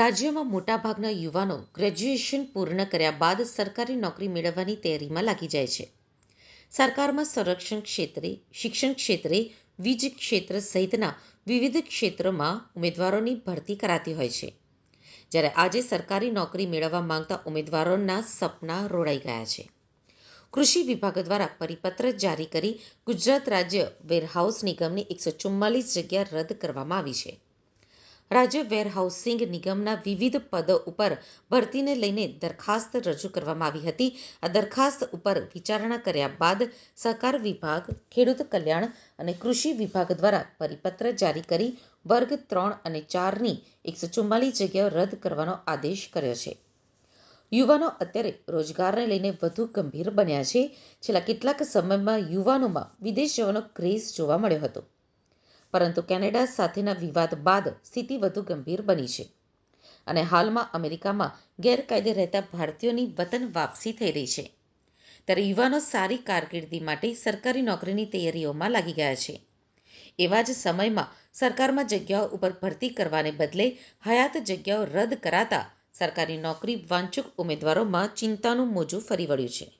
રાજ્યમાં મોટાભાગના યુવાનો ગ્રેજ્યુએશન પૂર્ણ કર્યા બાદ સરકારી નોકરી મેળવવાની તૈયારીમાં લાગી જાય છે. સરકારમાં સંરક્ષણ ક્ષેત્રે, શિક્ષણ ક્ષેત્રે, વીજ ક્ષેત્ર સહિતના વિવિધ ક્ષેત્રોમાં ઉમેદવારોની ભરતી કરાતી હોય છે. જ્યારે આજે સરકારી નોકરી મેળવવા માંગતા ઉમેદવારોના સપના રોડાઈ ગયા છે. કૃષિ વિભાગ દ્વારા પરિપત્ર જારી કરી ગુજરાત રાજ્ય વેરહાઉસ નિગમની એકસો ચુમ્માલીસ જગ્યા રદ કરવામાં આવી છે. રાજ્ય વેરહાઉસિંગ નિગમના વિવિધ પદો ઉપર ભરતીને લઈને દરખાસ્ત રજૂ કરવામાં આવી હતી. આ દરખાસ્ત ઉપર વિચારણા કર્યા બાદ સહકાર વિભાગ, ખેડૂત કલ્યાણ અને કૃષિ વિભાગ દ્વારા પરિપત્ર જારી કરી વર્ગ ત્રણ અને ચારની એકસો ચુમ્માલીસ જગ્યાઓ રદ કરવાનો આદેશ કર્યો છે. યુવાનો અત્યારે રોજગારને લઈને વધુ ગંભીર બન્યા છે. છેલ્લા કેટલાક સમયમાં યુવાનોમાં વિદેશ જવાનો ક્રેઝ જોવા મળ્યો હતો. પરંતુ કેનેડા સાથેના વિવાદ બાદ સ્થિતિ વધુ ગંભીર બની છે. અને હાલમાં અમેરિકામાં ગેરકાયદે રહેતા ભારતીયોની વતન વાપસી થઈ રહી છે. ત્યારે યુવાનો સારી કારકિર્દી માટે સરકારી નોકરીની તૈયારીઓમાં લાગી ગયા છે. એવા જ સમયમાં સરકારમાં જગ્યાઓ ઉપર ભરતી કરવાને બદલે હયાત જગ્યાઓ રદ કરાતા સરકારી નોકરી વાંચુક ઉમેદવારોમાં ચિંતાનું મોજું ફરી વળ્યું છે.